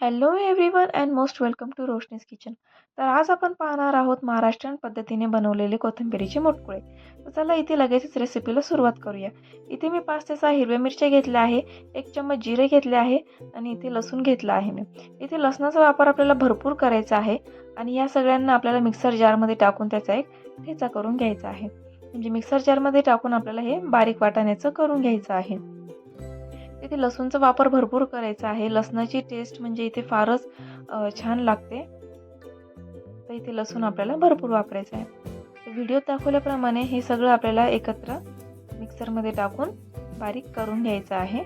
Hello everyone and most welcome to Roshni's kitchen तर आज आपण पाहणार आहोत महाराष्ट्रीयन पद्धतीने बनवलेले कोथिंबिरीचे मुटकुळे तर चला इथे लगेचच रेसिपीला सुरुवात करूया. इथे मी पाच ते सहा हिरव्या मिरच्या घेतल्या आहे एक चम्मच जिरे घेतले आहे आणि इथे लसूण घेतला आहे मी. इथे लसणाचा वापर आपल्याला भरपूर करायचा आहे आणि या सगळ्यांना आपल्याला मिक्सर जारमध्ये टाकून त्याचा एक ठेचा करून घ्यायचा आहे. म्हणजे मिक्सर जारमध्ये टाकून आपल्याला हे बारीक वाटाण्याचं करून घ्यायचं आहे. इथे लसूणचा वापर भरपूर करायचा आहे. लसणाची टेस्ट म्हणजे इथे फारच छान लागते. तर इथे लसूण आपल्याला भरपूर वापरायचं आहे. व्हिडिओ व्हिडिओत दाखवल्याप्रमाणे हे सगळं आपल्याला एकत्र मिक्सरमध्ये टाकून बारीक करून घ्यायचं आहे.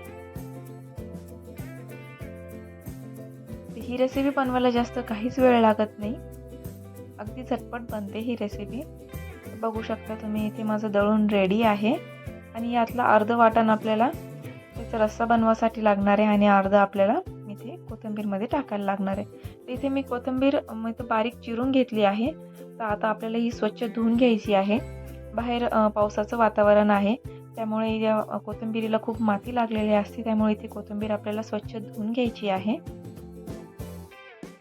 ही रेसिपी बनवायला जास्त काहीच वेळ लागत नाही. अगदी झटपट बनते ही रेसिपी बघू शकता तुम्ही इथे माझं दळून रेडी आहे. आणि यातला अर्ध वाटण आपल्याला तर रस्सा बनवासाठी लागणार आहे आणि अर्धा आपल्याला इथे कोथिंबीरमध्ये टाकायला लागणार आहे. तर इथे मी कोथिंबीर अं, बारीक चिरून घेतली आहे. तर आता आपल्याला ही स्वच्छ धुवून घ्यायची आहे. बाहेर पावसाचं वातावरण आहे. त्यामुळे या कोथिंबीरीला खूप माती लागलेली असते. त्यामुळे इथे कोथिंबीर आपल्याला स्वच्छ धुवून घ्यायची आहे.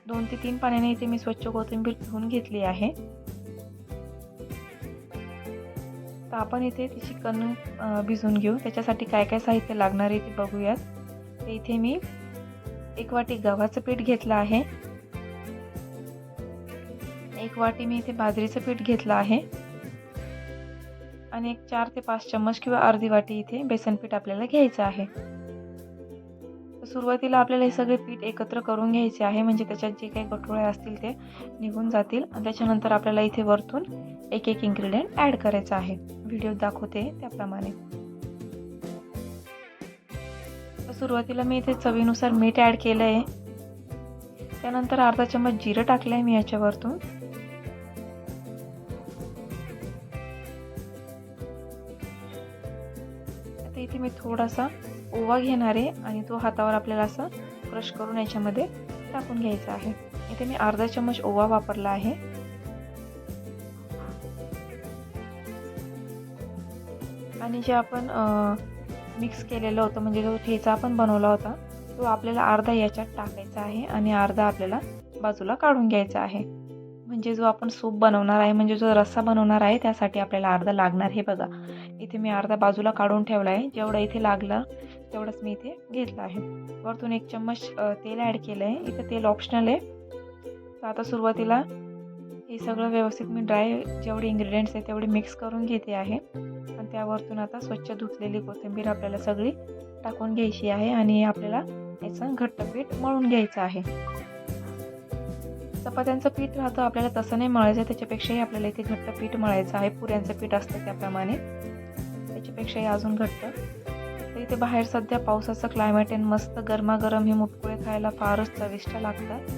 दोन ते तीन पाण्याने इथे मी स्वच्छ कोथिंबीर धुवून घेतली आहे. तर आपण इथे ती चिकन भिजून भिजवून घेऊ. त्याच्यासाठी काय काय साहित्य लागणार आहे ते बघूयात. तर इथे मी एक वाटी गव्हाचं पीठ घेतलं आहे. एक वाटी मी इथे बाजरीचं पीठ घेतलं आहे. आणि एक चार ते पाच चम्मच किंवा अर्धी वाटी इथे बेसन पीठ आपल्याला घ्यायचं आहे. सुरुवातीला आपल्याला हे सगळे पीठ एकत्र करून घ्यायचे आहे. म्हणजे त्याच्यात जे काही गठोळे असतील ते निघून जातील. आणि त्याच्यानंतर आपल्याला इथे वरतून एक एक इन्ग्रेडियंट ॲड करायचं आहे. व्हिडिओ दाखवते त्याप्रमाणे. सुरुवातीला मी इथे चवीनुसार मीठ ॲड केलं आहे. त्यानंतर अर्धा चम्मच जिरं टाकलं आहे मी याच्यावरतून. आता इथे मी थोडासा ओवा घेणार आहे आणि तो हातावर आपल्याला असं क्रश करून याच्यामध्ये टाकून घ्यायचा आहे. इथे मी अर्धा चम्मच ओवा वापरला आहे. आणि जे आपण मिक्स केलेलं होतं म्हणजे जो ठेचा आपण बनवला होता तो आपल्याला अर्धा याच्यात टाकायचा आहे आणि अर्धा आपल्याला बाजूला काढून घ्यायचा आहे. म्हणजे जो आपण सूप बनवणार आहे म्हणजे जो रस्सा बनवणार आहे त्यासाठी आपल्याला अर्धा लागणार हे बघा. इथे मी अर्धा बाजूला काढून ठेवला आहे जेवढं इथे लागलं तेवढंच मी इथे घेतलं आहे. वरतून एक चम्मच तेल ॲड केलं आहे इथं तेल ऑप्शनल आहे. तर आता सुरुवातीला हे सगळं व्यवस्थित मी ड्राय जेवढे इंग्रेडियंट्स आहेत तेवढे मिक्स करून घेते आहे. आणि त्यावरतून आता स्वच्छ धुतलेली कोथिंबीर आपल्याला सगळी टाकून घ्यायची आहे आणि आपल्याला याचं घट्ट पीठ मळून घ्यायचं आहे. चपात्यांचं पीठ राहतं आपल्याला तसं नाही मळायचं. त्याच्यापेक्षाही आपल्याला इथे घट्ट पीठ मळायचं आहे. पुऱ्यांचं पीठ असतं त्याप्रमाणे. त्याच्यापेक्षाही अजून घट्ट. तर इथे बाहेर सध्या पावसाचं क्लायमेट आहे मस्त गरमागरम हे मुटकुळे खायला फारच चविष्ट लागतात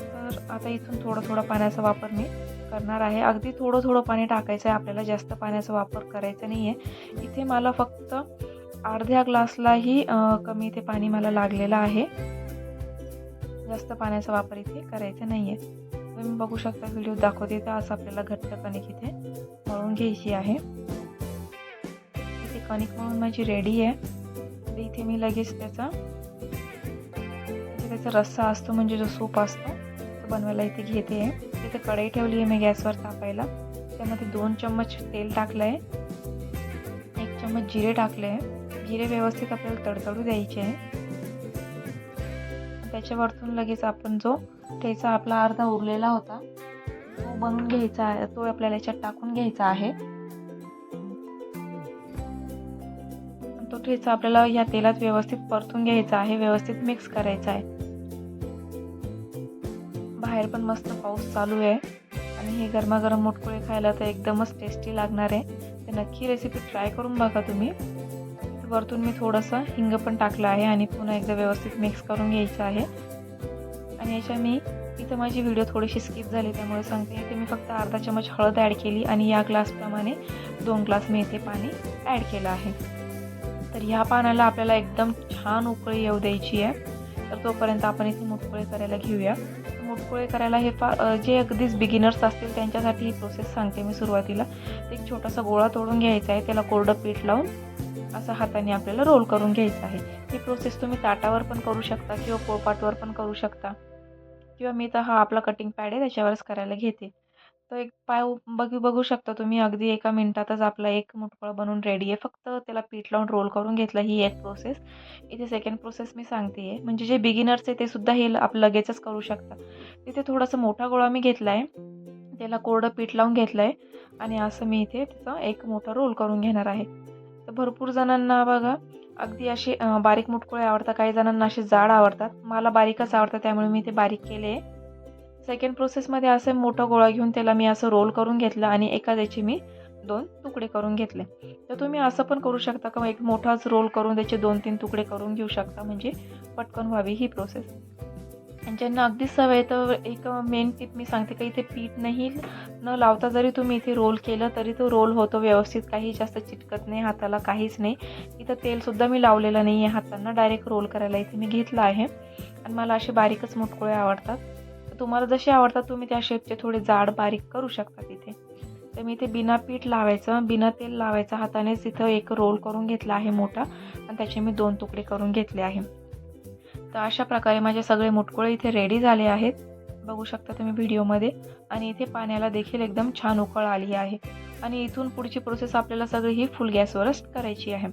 तर आता इथून थोडं थोडं पाण्याचा वापर मी करणार आहे. अगदी थोडं थोडं पाणी टाकायचं आहे. आपल्याला जास्त पाण्याचा वापर करायचा नाही आहे इथे मला फक्त अर्ध्या ग्लासलाही कमी इथे पाणी मला लागलेलं आहे. जास्त पाण्याचा वापर इथे करायचा नाही आहे तुम्ही बघू शकता व्हिडिओ दाखवते तर असं आपल्याला घट्ट कणिक इथे मळून घ्यायची आहे. कणिक माझी रेडी आहे. तर इथे मी लगेच त्याचा त्याचा रस्सा असतो म्हणजे जो सूप असतो तो बनवायला इथे घेते आहे. इथे कढई ठेवली आहे मी गॅसवर तापायला. त्यामध्ये दोन चम्मच तेल टाकलं आहे. एक चम्मच जिरे टाकले आहे. जिरे व्यवस्थित आपल्याला तडतडू द्यायचे आहे. त्याच्यावरतून लगेच आपण जो ठेचा आपला अर्धा उरलेला होता तो बनवून घ्यायचा आहे. तो आपल्याला याच्यात टाकून घ्यायचा आहे. तो ठेचा आपल्याला या तेलात व्यवस्थित परतून घ्यायचा आहे व्यवस्थित मिक्स करायचा आहे. बाहेर पण मस्त पाऊस चालू आहे. आणि हे गरमागरम मुटकुळे खायला तर एकदमच टेस्टी लागणार आहे. तर नक्की रेसिपी ट्राय करून बघा तुम्ही. वरतून मी थोडंसं हिंग पण टाकलं आहे आणि पुन्हा एकदा व्यवस्थित मिक्स करून घ्यायचं आहे. आणि याच्या मी इथं माझी व्हिडिओ थोडीशी स्किप झाली त्यामुळे सांगते. इथे मी फक्त अर्धा चमच हळद ॲड केली आणि या ग्लासप्रमाणे दोन ग्लास मी इथे पाणी ॲड केलं आहे. तर ह्या पाण्याला आपल्याला एकदम छान उकळी येऊ द्यायची आहे. तर तोपर्यंत आपण इथे मुटकुळे करायला घेऊया. मुटकुळे करायला हे फार जे अगदीच बिगिनर्स असतील त्यांच्यासाठी ही प्रोसेस सांगते मी सुरुवातीला. एक छोटासा गोळा तोडून घ्यायचा आहे त्याला कोरडं पीठ लावून असं हाताने आपल्याला रोल करून घ्यायचं आहे. ही प्रोसेस तुम्ही ताटावर पण करू शकता किंवा पोपाटवर पण करू शकता. किंवा मी तर हा आपला कटिंग पॅड आहे त्याच्यावरच करायला घेते. तो एक पाय बघू बघू शकता तुम्ही. अगदी एका मिनटातच आपला एक मुटकुळा बनवून रेडी आहे. फक्त त्याला पीठ लावून रोल करून घेतलं ही एक प्रोसेस इथे सेकंड प्रोसेस मी सांगते आहे म्हणजे जे बिगिनर्स आहे ते सुद्धा हे आप लगेचच करू शकता. तिथे थोडासा मोठा गोळा मी घेतला आहे त्याला कोरडं पीठ लावून घेतलं आहे आणि असं मी इथे त्याचा एक मोठा रोल करून घेणार आहे. तर भरपूर जणांना बघा अगदी असे बारीक मुटकुळे आवडतात. काही जणांना असे जाड आवडतात. मला बारीकच आवडतं त्यामुळे मी ते बारीक केले आहे सेकंड प्रोसेसमध्ये असं मोठा गोळा घेऊन त्याला मी असं रोल करून घेतलं आणि एका त्याचे मी दोन तुकडे करून घेतले. तर तुम्ही असं पण करू शकता का एक मोठाच रोल करून त्याचे दोन तीन तुकडे करून घेऊ शकता म्हणजे पटकन व्हावी ही प्रोसेस आणि ज्यांना अगदी सवय तर एक मेन टिप मी सांगते का इथे पीठ नाही न लावता जरी तुम्ही इथे रोल केलं तरी तो रोल होतो व्यवस्थित काही जास्त चिटकत नाही हाताला काहीच नाही. इथं तेलसुद्धा मी लावलेलं नाही आहे हातांना डायरेक्ट रोल करायला इथे मी घेतलं आहे. आणि मला असे बारीकच मुटकुळे आवडतात. तुम्हाला जसे आवडतात तुम्ही त्या शेपचे थोडे जाड बारीक करू शकता तिथे. तर मी ते बिना पीठ लावायचं बिना तेल लावायचं हातानेच तिथं एक रोल करून घेतला आहे मोठा आणि त्याचे मी दोन तुकडे करून घेतले आहे. तर अशा प्रकारे माझे सगळे मुटकुळे इथे रेडी झाले आहेत. बघू शकता तुम्ही व्हिडिओमध्ये. आणि इथे पाण्याला देखील एकदम छान उकळ आली आहे. आणि इथून पुढची प्रोसेस आपल्याला सगळी ही फुल गॅसवरच करायची आहे.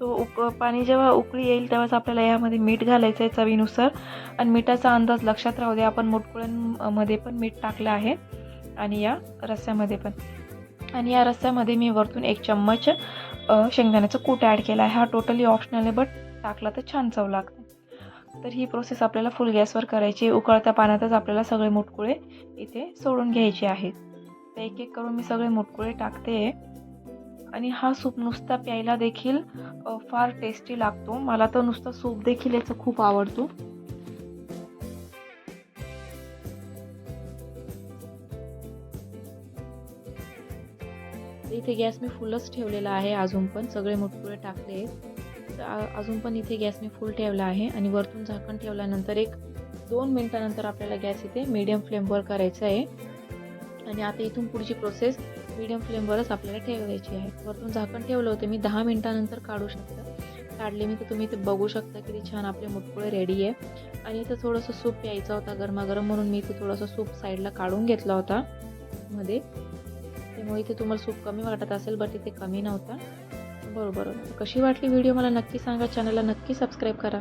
तो उक पाणी जेव्हा उकळी येईल तेव्हाच आपल्याला यामध्ये मीठ घालायचं आहे चवीनुसार. आणि मिठाचा अंदाज लक्षात राहू दे आपण मुटकुळ्यांमध्ये पण मीठ टाकलं आहे. आणि या रस्स्यामध्ये पण. आणि या रस्स्यामध्ये मी वरतून एक चम्मच शेंगदाण्याचं कूट ॲड केला आहे. हा टोटली ऑप्शनल आहे बट टाकला तर छान चव लागते. तर ही प्रोसेस आपल्याला फुल गॅसवर करायची आहे. उकळत्या पाण्यातच आपल्याला सगळे मुटकुळे इथे सोडून घ्यायचे आहेत. तर एक एक करून मी सगळे मुटकुळे टाकते. आणि हा सूप नुसता प्यायला देखील फार टेस्टी लागतो. मला तर नुसता सूप देखील याचं खूप आवडतो. इथे गॅस मी फुलच ठेवलेला आहे अजून पण. सगळे मुटकुळे टाकले तर अजून पण इथे गॅस मी फुल ठेवला आहे. आणि वरतून झाकण ठेवल्यानंतर एक दोन मिनटानंतर आपल्याला गॅस इथे मीडियम फ्लेमवर करायचा आहे. आणि आता इथून पुढची प्रोसेस मीडियम फ्लेमवरच आपल्याला ठेवायची आहे. वरतून झाकण ठेवलं होतं. मी दहा मिनटानंतर काढू शकतं. काढले मी तर तुम्ही ते बघू शकता किती छान आपले मुटकुळे रेडी आहे. आणि इथं थोडंसं सूप प्यायचा होता गरमागरम म्हणून मी इथं थोडंसं सूप साईडला काढून घेतला होता मध्ये. त्यामुळे इथे तुम्हाला सूप कमी वाटत असेल बट इथे कमी नव्हता. बरोबर. कशी वाटली व्हिडिओ मला नक्की सांगा. चॅनलला नक्की सबस्क्राईब करा.